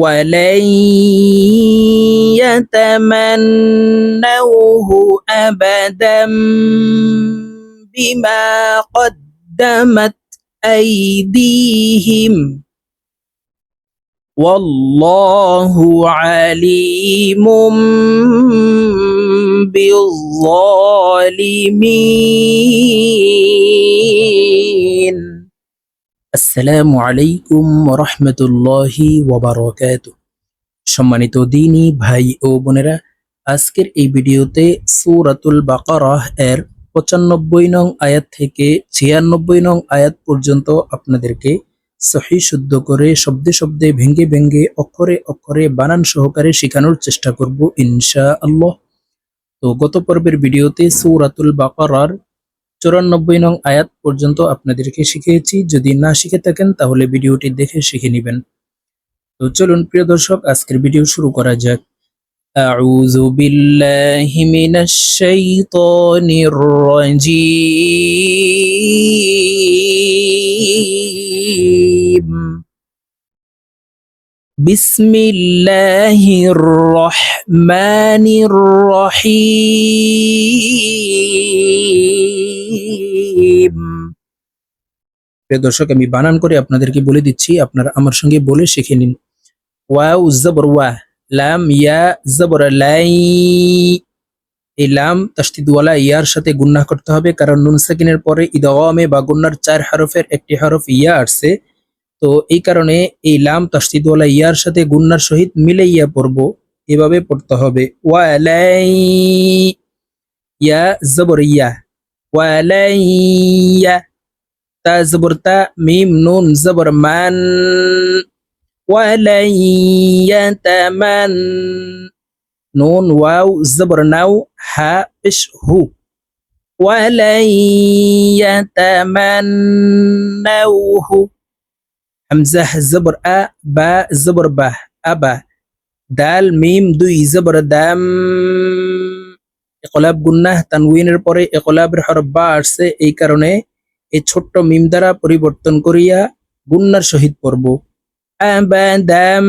ولن يتمنوه أبدا بما قدمت أيديهم والله عليم بالظالمين আসসালামু আলাইকুম রহমতুল্লাহি ওবরকাত সম্মানিত দিনী ভাই ও বোনেরা, আজকের এই ভিডিওতে সূরাতুল বাকারাহ এর পঁচানব্বই নং আয়াত থেকে ছিয়ানব্বই নং আয়াত পর্যন্ত আপনাদেরকে সহি শুদ্ধ করে শব্দে শব্দে ভেঙ্গে ভেঙ্গে, অক্ষরে অক্ষরে বানান সহকারে শেখানোর চেষ্টা করব ইনশা আল্লাহ তো গত পর্বের ভিডিওতে সূরাতুল বাকারার চুরানব্বই নং আয়াত পর্যন্ত আপনাদেরকে শিখিয়েছি যদি না শিখে থাকেন তাহলে ভিডিওটি দেখে শিখে নেবেন তো চলুন প্রিয় দর্শক আজকের ভিডিও শুরু করা যাক أعوذ بالله من الشيطان الرجيم بسم الله الرحمن الرحيم প্রিয় দর্শক আমি বানান করে আপনাদেরকে বলে দিচ্ছি আপনারা আমার সঙ্গে বলে শিখে নিন ওয়াও জবর ওয়া লাম ইয়া জবর লাই এই লাম তাসদিদওয়ালা ইয়ার সাথে গুন্না করতে হবে কারণ নুন সাকিনের পরে ইদগামে বা গুন্নার চার হরফের একটি হরফ ইয়া আসছে তো এই কারণে এই লাম তাসদিদওয়ালা ইয়ার সাথে গুন্নার সহিত মিলে ইয়া পড়ব, এভাবে পড়তে হবে। ওয়ালাই ইয়া জবর ইয়া ওয়ালাই তা জবর তা, মিম নুন জবর মান ওয়ালাই ইয়া তা মান, নুন ওয়াও জবর নাও, হা ইশ হু। ওয়ালাই ইয়া তা মান, নাও হু। হামজাহ জবর আ বা জবর বাহ আবা দাল মিম দুই জবর দাম একলাব গুন্নাহ তানউইনের পরে একলাবের হরফ বা আসছে এই কারণে এই ছোট্ট মিম দ্বারা পরিবর্তন করিয়া গুন্নার সহিত পড়ব আবাদাম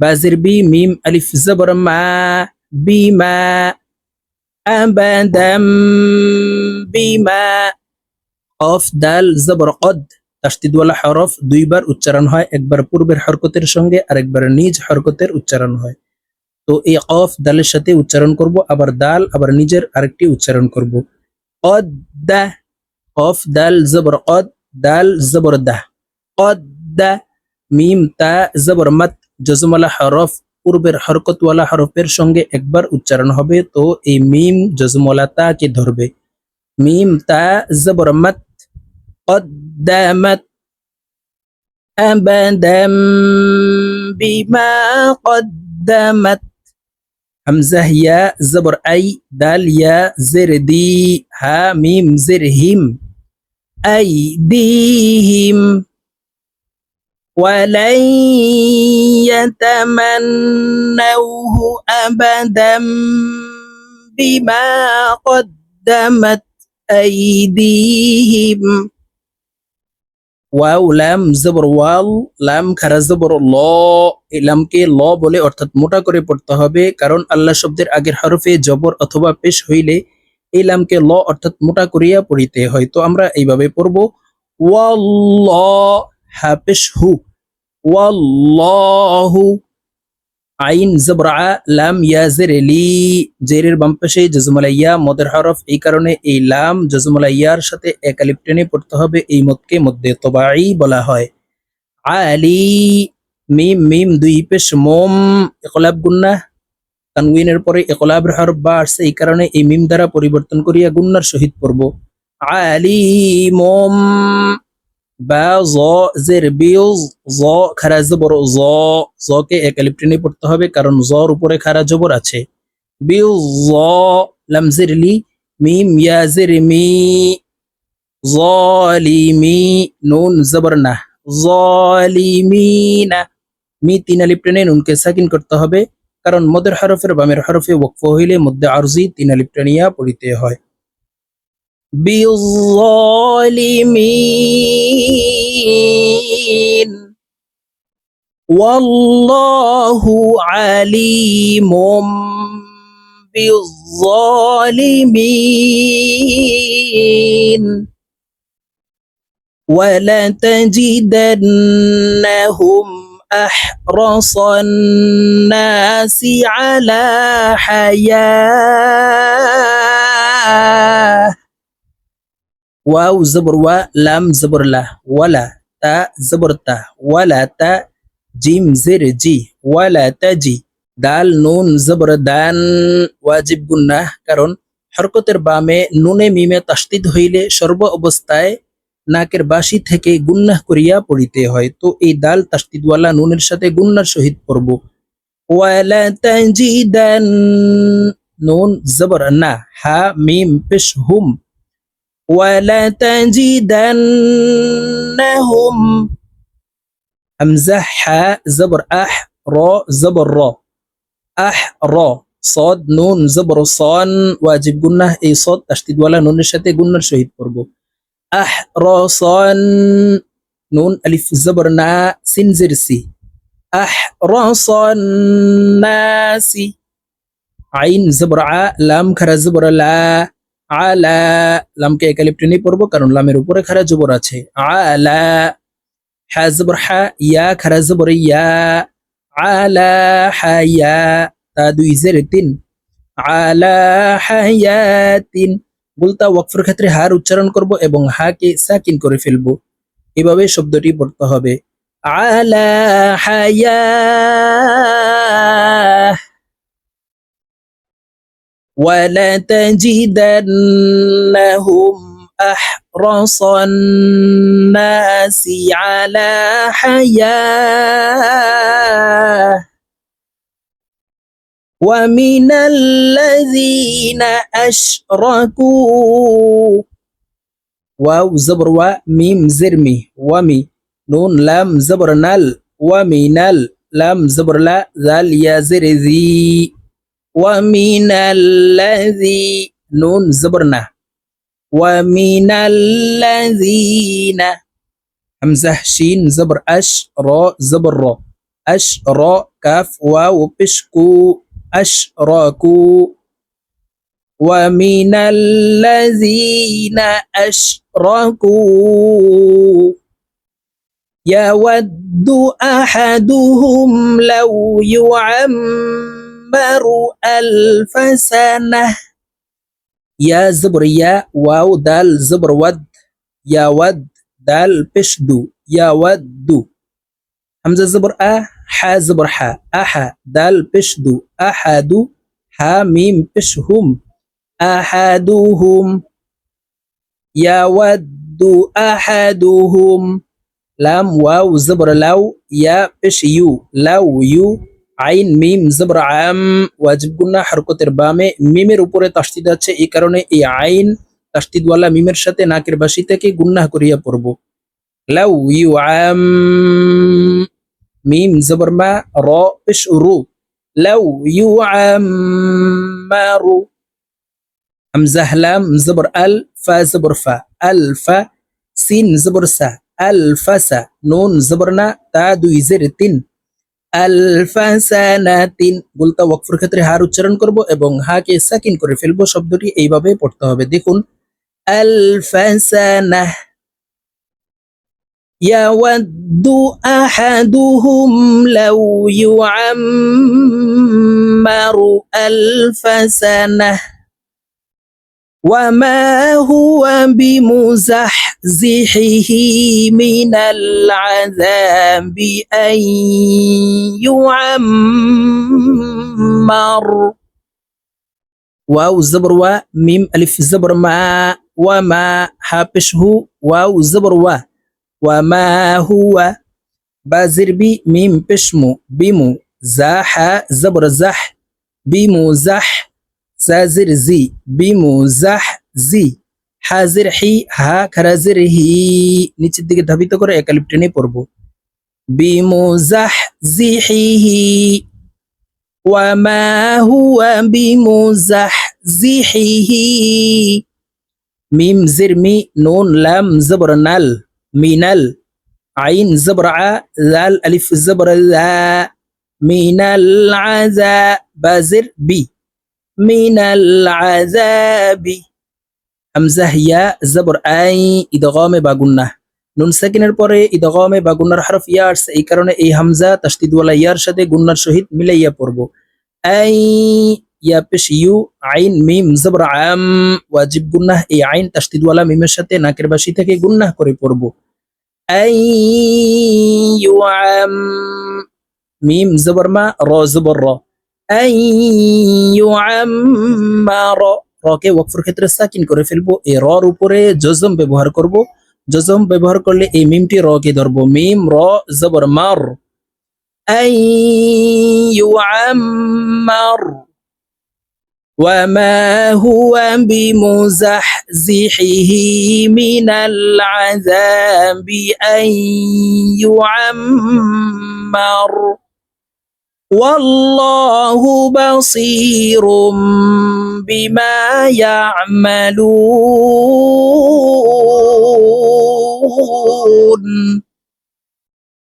বাজির বি, মিম, আলিফ, জবর, মা, বি, মা। আম্বা বিমা বি, মা। অফ, দাল, জবর, কদ। তাসদিদওয়ালা হরফ দুইবার উচ্চারণ হয়, একবার পূর্বের হরকতের সঙ্গে আরেকবার নিজ হরকতের উচ্চারণ হয়। তো এই অফ দালের সাথে উচ্চারণ করব, আবার দাল, আবার নিজের আরেকটি উচ্চারণ করব। কদ দা, কফ দাল জবর কদ, দাল জবর দাহ কদ দা, মিম, তা, জবর মত জজমালা হরফ, পূর্বের হরকতওয়ালা হরফের সঙ্গে একবার উচ্চারণ হবে, তো এই মিম জজমলা তাকে ধরবে। মিম, তা, জবর মত قدمت أبدا بما قدمت. همزة يا زبر أي دال يا زر دي زرهم أيديهم ولن يتمنوه أبدا بما قدمت أيديهم ওয়াও, লাম, জবর ওয়াল লাম, খারা, জবর, ল। এই লামকে ল বলে অর্থাৎ মোটা করে পড়তে হবে, কারণ আল্লাহ শব্দের আগের হরফে জবর অথবা পেশ হইলে এই লামকে ল অর্থাৎ মোটা করিয়া পড়িতে হয়। তো আমরা এইভাবে পড়ব। ওয়াল্ল হা পেশ হু। ওয়াল্লাহু আইন জবর লাম ইয়া জের লি। জেরের বাম পাশে জজমুলা ইয়া মদের হরফ, এই কারণে এই লাম জজমুলা ইয়ার সাথে এক আলিফ টেনে পড়তে হবে, এই মদকে মধ্যে তবাই বলা হয়। আলি, মিম মিম, দুই পেশ, মোম একলাব গুন্না তানউইনের পরে একলাবের হরফ বা আসছে, এই কারণে এই মিম দ্বারা পরিবর্তন করিয়া গুন্নার সহিত পড়ব। আলি, মোম বা জ জের বিল জ খারা জবর জ জকে এক আলিফ টেনে পড়তে হবে কারণ জর উপরে খারা জবর আছে। বিল জ লাম জের লি, মিম, ইয়া জের মি জলিমি নুন জবর না। জলিমিনা মি তিন আলিফ টেনে নুনকে সাকিন করতে হবে কারণ মদের হরফের বামের হরফে ওকফ হইলে মধ্যে আরজি তিন টেনিয়া পড়িতে হয়। بالظالمين. والله عليم بالظالمين. ولتجدنهم أحرص الناس على حياة. ওয়াউ জবর ওয়া লাম জবর লা ওয়ালা তা জবর তা ওয়ালা তা জিম জের জি ওয়ালা তা জি দাল নুন জবর দান ওয়াজিব গুন্নাহ কারণ হরকতের বামে নুনে মিমে তাস্তিদ হইলে সর্ব অবস্থায় নাকের বাসি থেকে গুন্নাহ করিয়া পড়িতে হয় তো এই দাল তাস্তিদওয়ালা নুনের সাথে গুন্নার সহিত পড়ব ওয়ালা তাজিদান নুন জবর না হা মিম পেশ হুম ولتجدنهم همزة ح زبر أح را زبر را. أح را. صاد نون زبر صان. واجب قلنا أي صاد تشديد ولا نون الشتى قلنا الشهيد برجو أح را صان. نون ألف زبر نا. سين زرسي أح را صان. ناسي عين زبر ع لام كرا زبر لا. আলা, লামকে একালিপ টেনে পড়ব, কারণ লামের উপরে খারা জবর আছে। আলা হা, ইয়া ইয়া। আলা দুই তিন। আলা ক্ষেত্রে হার উচ্চারণ করব এবং হাকে সাকিন করে ফেলব। এভাবে শব্দটি পড়তে হবে। আলা হায়া ولتجدنهم أحرص الناس على حياة. ومن الذين أشركوا. واو زبر و ميم زرمي ومي نون لام زبر نل ومنل لام زبر لا ذال يا زر ذي. ومن الذي نون زبرنا. ومن الذين همزة شين زبر أش را زبر را. أش را كاف واو بشكو أشركوا ومن الذين أشركوا. يود أحدهم لو يعمر. ألف سنة. يا زبر يا واو دال زبر ود. يا ود دال بشدو. يا ود. همزة زبر أ حا زبر حا أحا دال بشدو. أحد حا ميم بشهم. أحدهم يود أحدهم لام واو زبر لو يا بش يو. لو يو. আইন, মিম, জবর আম ওয়াজিব, গুন্না, হরকতের বামে মিমের উপরে তাস্তিদ আছে। এই কারণে এই আইন তাস্তিদওয়ালা মিমের সাথে নাকের বাসি থেকে গুন্না করিয়া পড়ব। লাউ ইউ আম মিম, জবর, মা, র, পেশ, রু। লাউ ইউ আম রু। হামজা লাম, জবর, আল, ফা, জবর, ফা। আল, ফা, সিন, জবর, সা। আল ফাসা নুন, জবর, না, তা, দুই, জের, তিন। আলফাসানাতিন গুলতা ওয়াকফের ক্ষেত্রে হার উচ্চারণ করব এবং হাকে সাকিন করে ফেলবো শব্দটি এইভাবে পড়তে হবে দেখুন আলফাসানাহ يود أحدهم لو يعمر ألف سنة وما هو بمزحزحه من العذاب أن يعمر واو زبر و ميم ألف زبر ما وما حابشه واو زبر و. وما هو بازر بي ميم بشمو بمو زاح زبر زح بمو زح. সাজির জি বিমু জাহ জি হাজির হি হা খারাজির হি নিচের দিকে ধাবিত করে একালিপ টেনে পড়বো বিমু জাহ জি হি হি وما هو بمزحزحه মিম জিরমি নুন লাম জবর নাল মিনাল আইন জবর আ লাল আলিফ জবর লা মিনাল আযা বাজের বি মিনাল আযাবি হামজা হিয়া জবর আই ইদগামে বা গুন্নাহ নুন সাকিনের পরে ইদগামে বা গুন্নার হরফ ইয়া আসছে, এই কারণে এই হামজা তাসদিদওয়ালা ইয়ার সাথে গুন্নার সহিত মিলাইয়া পড়ব। আই ইয়া পেশ ইউ, আইন, মিম, জবর আম, ওয়াজিব গুন্নাহ, এই আইন তাসদিদওয়ালা মিমের সাথে নাকের বাসি থেকে গুন্নাহ করে পড়ব। আই ইউ আম, মিম, জবর মা, র, জবর র। রকে ওয়াকফের ক্ষেত্রে সাকিন করে ফেলবো এই রর উপরে জজম ব্যবহার করব জজম ব্যবহার করলে এই মিমটি রকে ধরবো মিম র জবর মার আই ইউআম্মার وما هو بمزحزحه من العذاب أن يعمر والله بصير بما يعملون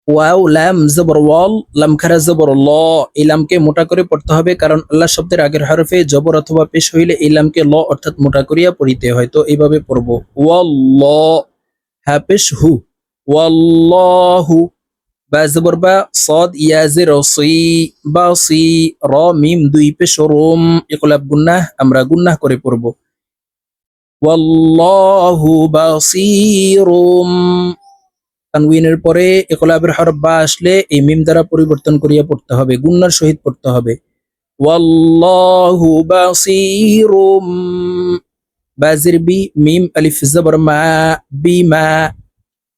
ওয়াও লাম জবর ওয়াল লাম খারা জবর ল এই লামকে মোটা করে পড়তে হবে কারণ আল্লাহ শব্দের আগের হরফে জবর অথবা পেশ হইলে এই লামকে ল অর্থাৎ মোটা করিয়া পড়িতে হয় তো এইভাবে পড়ব ওয়াল্ল হ্যাঁ পেশ হু ওয়াল্লাহু বা জবর বা সদ ইয়াজের সি বা সি র মিম দুই পেশ রোম ইকলাব গুন্নাহ আমরা গুন্নাহ করে পড়ব ওয়াল্লাহু বাসীরুম তানউইনের পরে একলাবের হরফ বা আসলে এই মিম দ্বারা পরিবর্তন করিয়া পড়তে হবে গুন্নার সহিত পড়তে হবে ওয়াল্লাহু বাসীরুম বাজির বি মিম আলিফ জবর মা বিমা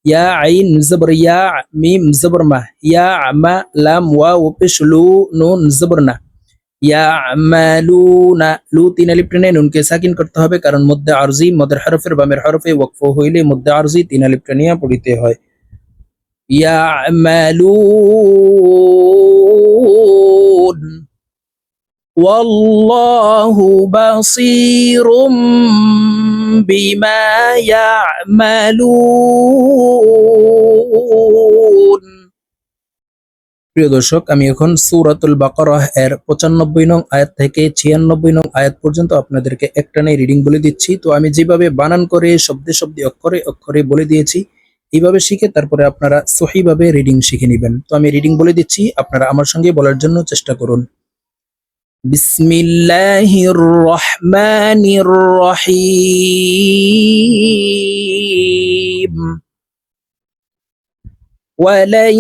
ইয়া আইন জবর ইয়া মিম জবর মা ইয়া আমা লাম ওয়াও পেশ লু নুন জবর না ইয়া আমালুনা লু তিন আলিফ টেনে নুনকে সাকিন করতে হবে কারণ মধ্যে আরজি মদের হরফের বামের হরফে ওয়াকফ হইলে মধ্যে আরজি তিন আলিফ টেনিয়া পড়িতে হয় يعملون والله بصير بما يعملون প্রিয় দর্শক আমি এখন সূরাতুল বাকারাহ এর পঁচানব্বই নং আয়াত থেকে ছিয়ানব্বই নং আয়াত পর্যন্ত আপনাদেরকে একটানে রিডিং বলে দিচ্ছি তো আমি যেভাবে বানান করে শব্দে শব্দে অক্ষরে অক্ষরে বলে দিয়েছি এইভাবে শিখে তারপরে আপনারা সহিভাবে রিডিং শিখে নেবেন তো আমি রিডিং বলে দিচ্ছি আপনারা আমার সঙ্গে বলার জন্য চেষ্টা করুন بسم الله الرحمن الرحيم ولن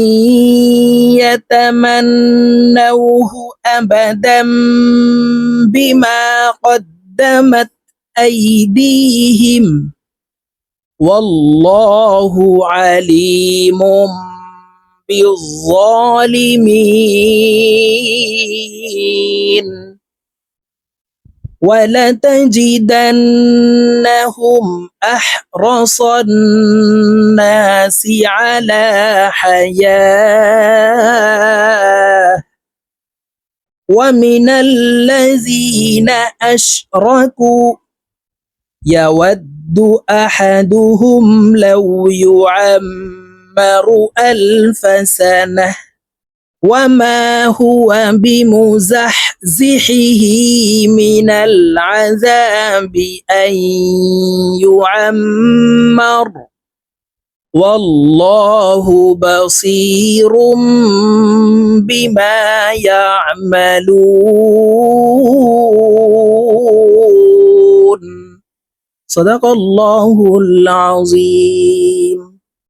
يتمنوه ابدا بما قدمت ايديهم والله عليم بالظالمين ولتجدنهم أحرص الناس على حياه. ومن الذين أشركوا يود أحدهم لو يعمر ألف سنة وما هو بمزحزحه من العذاب أن يعمر. والله بصير بما يعملون. صدق الله العظيم.